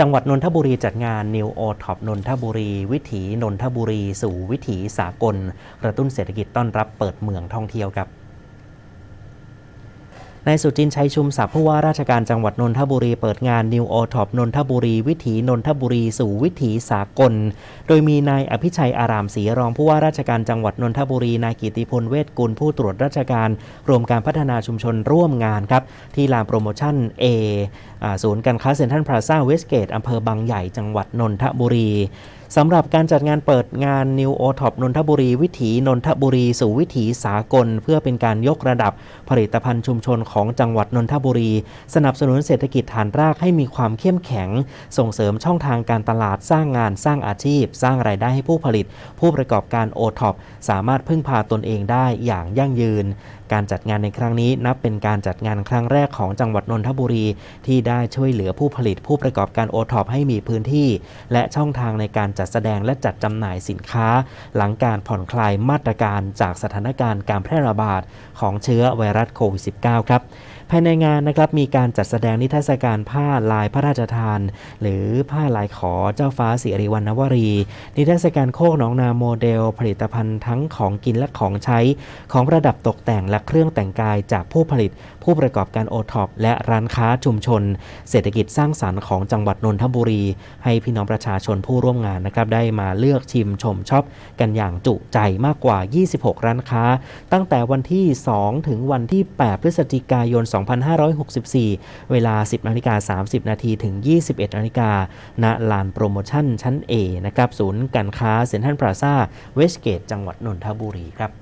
จังหวัดนนทบุรีจัดงาน New o t o p นนทบุรี วิถีนนทบุรี สู่วิถีสากลกระตุ้นเศรษฐกิจต้อนรับเปิดเมืองท่องเที่ยวครับ นายสุจินชัยชุมศักดิ์ผู้ว่าราชการจังหวัดนนทบุรีเปิดงาน New o t o p นนทบุรีวิถีนนทบุรีสู่วิถีสากล โดยมีนายอภิชัยอารามศรีรองผู้ว่าราชการจังหวัดนนทบุรีนายกิติพลเวชกุลผู้ตรวจราชการกรมการพัฒนาชุมชนร่วมงานครับที่ลานโปรโมชั่น A อ่าศูนย์การค้าเซ็นทรัลพลาซ่าเวสเกตอำเภอบางใหญ่จังหวัดนนทบุรีสำหรับการจัดงานเปิดงาน New o t o p นนทบุรี วิถีนนทบุรีสู่วิถีสากล เพื่อเป็นการยกระดับผลิตภัณฑ์ชุมชนของจังหวัดนนทบุรี สนับสนุนเศรษฐกิจฐานรากให้มีความเข้มแข็ง ส่งเสริมช่องทางการตลาดสร้างงานสร้างอาชีพ สร้างรายได้ให้ผู้ผลิต ผู้ประกอบการโอท็อปสามารถพึ่งพาตนเองได้อย่างยั่งยืน การจัดงานในครั้งนี้นับเป็นการจัดงานครั้งแรกของจังหวัดนนทบุรี ที่ได้ช่วยเหลือผู้ผลิตผู้ประกอบการโอท็อปให้มีพื้นที่ และช่องทางในการจัดแสดงและจัดจำหน่ายสินค้า หลังการผ่อนคลายมาตรการจากสถานการณ์การแพร่ระบาดของเชื้อไวรัสโควิด -19 ครับภายในงานนะครับมีการจัดแสดงนิทรรศการผ้าลายพระราชทาน หรือผ้าลายขอเจ้าฟ้าสิริวัณวรี นิทรรศการโคกหนองนาโมเดล ผลิตภัณฑ์ทั้งของกินและของใช้ ของประดับตกแต่งและเครื่องแต่งกายจากผู้ผลิต ผู้ประกอบการโอท็อปและร้านค้าชุมชน เศรษฐกิจสร้างสรรค์ของจังหวัดนนทบุรี ให้พี่น้องประชาชนผู้ร่วมงานนะครับได้มาเลือกชิมชมชอบกันอย่างจุใจมากกว่า 26 ร้านค้า ตั้งแต่วันที่ 2 ถึงวันที่ 8 พฤศจิกายน 2564 เวลา 10นาฬิกา30 นาทีถึง 21นาฬิกาณลานโปรโมชั่นชั้น A นะครับ ศูนย์การค้าเซ็นทรัลพลาซ่าเวสเกต จังหวัดนนทบุรีครับ